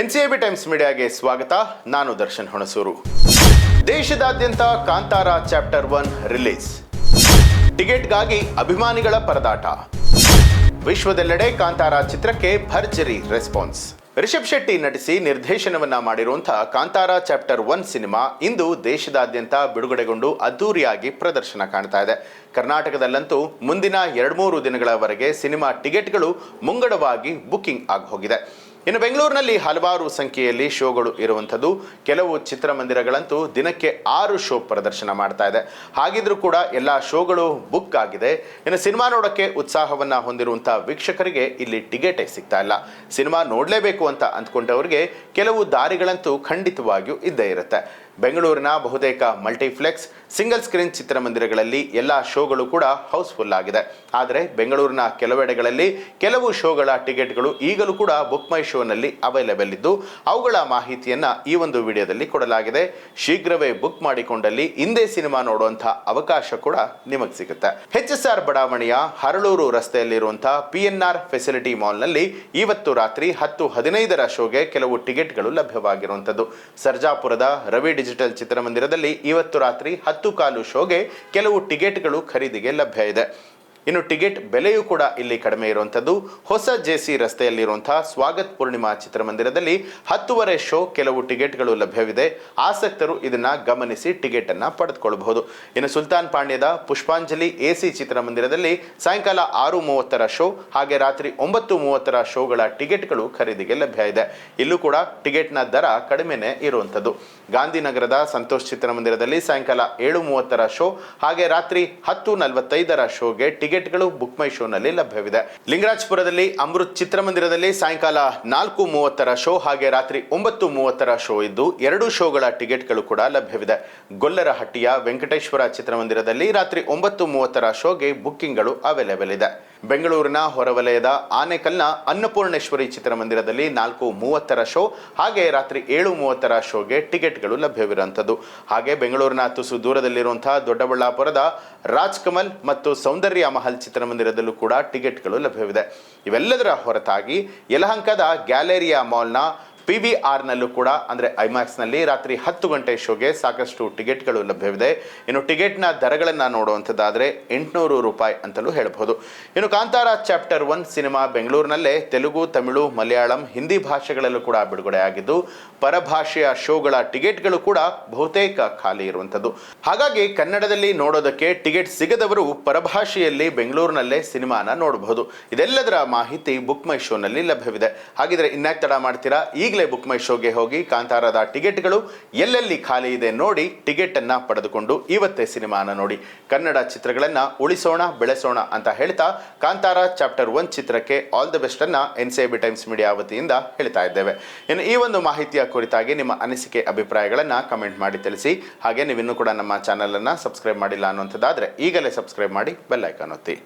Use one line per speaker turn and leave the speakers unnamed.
ಎನ್ಸಿಎಬಿ times ಮೀಡಿಯಾಗೆ ಸ್ವಾಗತ. ನಾನು ದರ್ಶನ್ ಹುಣಸೂರು. ದೇಶದಾದ್ಯಂತ ಕಾಂತಾರ ಚಾಪ್ಟರ್ ಒನ್ ರಿಲೀಸ್. ಟಿಕೆಟ್ಗಾಗಿ ಅಭಿಮಾನಿಗಳ ಪರದಾಟ. ವಿಶ್ವದೆಲ್ಲೆಡೆ ಕಾಂತಾರ ಚಿತ್ರಕ್ಕೆ ಭರ್ಜರಿ ರೆಸ್ಪಾನ್ಸ್. ರಿಷಬ್ ಶೆಟ್ಟಿ ನಟಿಸಿ ನಿರ್ದೇಶನವನ್ನ ಮಾಡಿರುವಂತಹ ಕಾಂತಾರ ಚಾಪ್ಟರ್ ಒನ್ ಸಿನಿಮಾ ಇಂದು ದೇಶದಾದ್ಯಂತ ಬಿಡುಗಡೆಗೊಂಡು ಅದ್ದೂರಿಯಾಗಿ ಪ್ರದರ್ಶನ ಕಾಣ್ತಾ ಇದೆ. ಕರ್ನಾಟಕದಲ್ಲಂತೂ ಮುಂದಿನ ಎರಡು ಮೂರು ದಿನಗಳವರೆಗೆ ಸಿನಿಮಾ ಟಿಕೆಟ್ಗಳು ಮುಂಗಡವಾಗಿ ಬುಕ್ಕಿಂಗ್ ಆಗಿ ಹೋಗಿದೆ. ಇನ್ನು ಬೆಂಗಳೂರಿನಲ್ಲಿ ಹಲವಾರು ಸಂಖ್ಯೆಯಲ್ಲಿ ಶೋಗಳು ಇರುವಂಥದ್ದು. ಕೆಲವು ಚಿತ್ರಮಂದಿರಗಳಂತೂ ದಿನಕ್ಕೆ ಆರು ಶೋ ಪ್ರದರ್ಶನ ಮಾಡ್ತಾ ಇದೆ. ಹಾಗಿದ್ರೂ ಕೂಡ ಎಲ್ಲ ಶೋಗಳು ಬುಕ್ ಆಗಿದೆ. ಇನ್ನು ಸಿನಿಮಾ ನೋಡೋಕ್ಕೆ ಉತ್ಸಾಹವನ್ನು ಹೊಂದಿರುವಂಥ ವೀಕ್ಷಕರಿಗೆ ಇಲ್ಲಿ ಟಿಕೆಟೇ ಸಿಗ್ತಾ ಇಲ್ಲ. ಸಿನಿಮಾ ನೋಡಲೇಬೇಕು ಅಂತ ಅಂದ್ಕೊಂಡವರಿಗೆ ಕೆಲವು ದಾರಿಗಳಂತೂ ಖಂಡಿತವಾಗಿಯೂ ಇದ್ದೇ ಇರುತ್ತೆ. ಬೆಂಗಳೂರಿನ ಬಹುತೇಕ ಮಲ್ಟಿಫ್ಲೆಕ್ಸ್ ಸಿಂಗಲ್ ಸ್ಕ್ರೀನ್ ಚಿತ್ರಮಂದಿರಗಳಲ್ಲಿ ಎಲ್ಲ ಶೋಗಳು ಕೂಡ ಹೌಸ್ಫುಲ್ ಆಗಿದೆ. ಆದರೆ ಬೆಂಗಳೂರಿನ ಕೆಲವೆಡೆಗಳಲ್ಲಿ ಕೆಲವು ಶೋಗಳ ಟಿಕೆಟ್ಗಳು ಈಗಲೂ ಕೂಡ ಬುಕ್ ಮೈ ಶೋನಲ್ಲಿ ಅವೈಲೇಬಲ್ ಇದ್ದು, ಅವುಗಳ ಮಾಹಿತಿಯನ್ನು ಈ ಒಂದು ವಿಡಿಯೋದಲ್ಲಿ ಕೊಡಲಾಗಿದೆ. ಶೀಘ್ರವೇ ಬುಕ್ ಮಾಡಿಕೊಂಡಲ್ಲಿ ಹಿಂದೆ ಸಿನಿಮಾ ನೋಡುವಂಥ ಅವಕಾಶ ಕೂಡ ನಿಮಗೆ ಸಿಗುತ್ತೆ. ಎಚ್ ಎಸ್ ಆರ್ ಬಡಾವಣೆಯ ಹರಳೂರು ರಸ್ತೆಯಲ್ಲಿರುವಂಥ ಪಿ ಎನ್ ಆರ್ ಫೆಸಿಲಿಟಿ ಮಾಲ್ನಲ್ಲಿ ಇವತ್ತು ರಾತ್ರಿ ಹತ್ತು ಹದಿನೈದರ ಶೋಗೆ ಕೆಲವು ಟಿಕೆಟ್ಗಳು ಲಭ್ಯವಾಗಿರುವಂಥದ್ದು. ಸರ್ಜಾಪುರದ ರವಿ ಡಿಜಿಟಲ್ ಚಿತ್ರಮಂದಿರದಲ್ಲಿ ಇವತ್ತು ರಾತ್ರಿ ಹತ್ತು ಕಾಲು ಶೋಗೆ ಕೆಲವು ಟಿಕೆಟ್ಗಳು ಖರೀದಿಗೆ ಲಭ್ಯ ಇದೆ. ಇನ್ನು ಟಿಕೆಟ್ ಬೆಲೆಯೂ ಕೂಡ ಇಲ್ಲಿ ಕಡಿಮೆ ಇರುವಂಥದ್ದು. ಹೊಸ ಜೆ ಸಿ ರಸ್ತೆಯಲ್ಲಿರುವಂತಹ ಸ್ವಾಗತ್ ಪೂರ್ಣಿಮಾ ಚಿತ್ರಮಂದಿರದಲ್ಲಿ ಹತ್ತುವರೆ ಶೋ ಕೆಲವು ಟಿಕೆಟ್ಗಳು ಲಭ್ಯವಿದೆ. ಆಸಕ್ತರು ಇದನ್ನ ಗಮನಿಸಿ ಟಿಕೆಟ್ ಅನ್ನ ಪಡೆದುಕೊಳ್ಳಬಹುದು. ಇನ್ನು ಸುಲ್ತಾನ್ ಪಾಂಡ್ಯದ ಪುಷ್ಪಾಂಜಲಿ ಎಸಿ ಚಿತ್ರಮಂದಿರದಲ್ಲಿ ಸಾಯಂಕಾಲ ಆರು ಮೂವತ್ತರ ಶೋ, ಹಾಗೆ ರಾತ್ರಿ ಒಂಬತ್ತು ಮೂವತ್ತರ ಶೋಗಳ ಟಿಕೆಟ್ಗಳು ಖರೀದಿಗೆ ಲಭ್ಯ ಇದೆ. ಇಲ್ಲೂ ಕೂಡ ಟಿಕೆಟ್ನ ದರ ಕಡಿಮೆನೇ ಇರುವಂಥದ್ದು. ಗಾಂಧಿನಗರದ ಸಂತೋಷ್ ಚಿತ್ರಮಂದಿರದಲ್ಲಿ ಸಾಯಂಕಾಲ ಏಳು ಮೂವತ್ತರ ಶೋ, ಹಾಗೆ ರಾತ್ರಿ ಹತ್ತು ನಲವತ್ತೈದರ ಶೋಗೆ ಟಿಕೆಟ್ಗಳು ಬುಕ್ ಮೈ ಶೋನಲ್ಲಿ ಲಭ್ಯವಿದೆ. ಲಿಂಗರಾಜಪುರದಲ್ಲಿ ಅಮೃತ್ ಚಿತ್ರಮಂದಿರದಲ್ಲಿ ಸಾಯಂಕಾಲ ನಾಲ್ಕು ಮೂವತ್ತರ ಶೋ ಹಾಗೆ ರಾತ್ರಿ ಒಂಬತ್ತು ಮೂವತ್ತರ ಶೋ ಇದ್ದು ಎರಡು ಶೋಗಳ ಟಿಕೆಟ್ಗಳು ಕೂಡ ಲಭ್ಯವಿದೆ. ಗೊಲ್ಲರಹಟ್ಟಿಯ ವೆಂಕಟೇಶ್ವರ ಚಿತ್ರಮಂದಿರದಲ್ಲಿ ರಾತ್ರಿ ಒಂಬತ್ತು ಮೂವತ್ತರ ಶೋಗೆ ಬುಕ್ಕಿಂಗ್ಗಳು ಅವೈಲೇಬಲ್ ಇದೆ. ಬೆಂಗಳೂರಿನ ಹೊರವಲಯದ ಆನೆಕಲ್ನ ಅನ್ನಪೂರ್ಣೇಶ್ವರಿ ಚಿತ್ರಮಂದಿರದಲ್ಲಿ ನಾಲ್ಕು ಮೂವತ್ತರ ಶೋ, ಹಾಗೆ ರಾತ್ರಿ ಏಳು ಮೂವತ್ತರ ಶೋಗೆ ಟಿಕೆಟ್ಗಳು ಲಭ್ಯವಿರುವಂಥದ್ದು. ಹಾಗೆ ಬೆಂಗಳೂರಿನ ತುಸು ದೂರದಲ್ಲಿರುವಂತಹ ದೊಡ್ಡಬಳ್ಳಾಪುರದ ರಾಜ್ಕಮಲ್ ಮತ್ತು ಸೌಂದರ್ಯ ಮಹಲ್ ಚಿತ್ರಮಂದಿರದಲ್ಲೂ ಕೂಡ ಟಿಕೆಟ್ಗಳು ಲಭ್ಯವಿದೆ. ಇವೆಲ್ಲದರ ಹೊರತಾಗಿ ಯಲಹಂಕದ ಗ್ಯಾಲೇರಿಯಾ ಮಾಲ್ನ ಪಿ ವಿ ಆರ್ನಲ್ಲೂ ಕೂಡ, ಅಂದರೆ ಐಮ್ಯಾಕ್ಸ್ನಲ್ಲಿ ರಾತ್ರಿ ಹತ್ತು ಗಂಟೆ ಶೋಗೆ ಸಾಕಷ್ಟು ಟಿಕೆಟ್ಗಳು ಲಭ್ಯವಿದೆ. ಇನ್ನು ಟಿಕೆಟ್ನ ದರಗಳನ್ನು ನೋಡುವಂಥದ್ದಾದರೆ ಎಂಟುನೂರು ರೂಪಾಯಿ ಅಂತಲೂ ಹೇಳಬಹುದು ಇನ್ನು ಕಾಂತಾರ ಚಾಪ್ಟರ್ ಒನ್ ಸಿನಿಮಾ ಬೆಂಗಳೂರಿನಲ್ಲೇ ತೆಲುಗು, ತಮಿಳು, ಮಲಯಾಳಂ, ಹಿಂದಿ ಭಾಷೆಗಳಲ್ಲೂ ಕೂಡ ಬಿಡುಗಡೆ ಆಗಿದ್ದು ಪರಭಾಷೆಯ ಶೋಗಳ ಟಿಕೆಟ್ಗಳು ಕೂಡ ಬಹುತೇಕ ಖಾಲಿ ಇರುವಂಥದ್ದು. ಹಾಗಾಗಿ ಕನ್ನಡದಲ್ಲಿ ನೋಡೋದಕ್ಕೆ ಟಿಕೆಟ್ ಸಿಗದವರು ಪರಭಾಷೆಯಲ್ಲಿ ಬೆಂಗಳೂರಿನಲ್ಲೇ ಸಿನಿಮಾನ ನೋಡಬಹುದು ಇದೆಲ್ಲದರ ಮಾಹಿತಿ ಬುಕ್ ಮೈ ಶೋನಲ್ಲಿ ಲಭ್ಯವಿದೆ. ಹಾಗಿದ್ರೆ ಇನ್ಯಾಕೆ ತಡ ಮಾಡ್ತೀರಾ? ಈಗಲೇ ಬುಕ್ ಮೈ ಶೋಗೆ ಹೋಗಿ ಕಾಂತಾರದ ಟಿಕೆಟ್ಗಳು ಎಲ್ಲೆಲ್ಲಿ ಖಾಲಿ ಇದೆ ನೋಡಿ ಟಿಕೆಟ್ ಅನ್ನ ಪಡೆದುಕೊಂಡು ಇವತ್ತೇ ಸಿನಿಮಾನ ನೋಡಿ. ಕನ್ನಡ ಚಿತ್ರಗಳನ್ನ ಉಳಿಸೋಣ, ಬೆಳೆಸೋಣ ಅಂತ ಹೇಳ್ತಾ ಕಾಂತಾರ ಚಾಪ್ಟರ್ ಒನ್ ಚಿತ್ರಕ್ಕೆ ಆಲ್ ದ ಬೆಸ್ಟ್ ಅನ್ನ N C B times media ವತಿಯಿಂದ ಹೇಳ್ತಾ ಇದ್ದೇವೆ. ಇನ್ನು ಈ ಒಂದು ಮಾಹಿತಿಯ ಕುರಿತಾಗಿ ನಿಮ್ಮ ಅನಿಸಿಕೆ, ಅಭಿಪ್ರಾಯಗಳನ್ನು ಕಮೆಂಟ್ ಮಾಡಿ ತಿಳಿಸಿ. ಹಾಗೆ ನೀವಿನ್ನೂ ಕೂಡ ನಮ್ಮ ಚಾನಲನ್ನು ಸಬ್ಸ್ಕ್ರೈಬ್ ಮಾಡಿಲ್ಲ ಅನ್ನುವಂಥದ್ದಾದ್ರೆ ಈಗಲೇ ಸಬ್ಸ್ಕ್ರೈಬ್ ಮಾಡಿ ಬೆಲ್ಲೈಕನ್ ಒತ್ತಿ.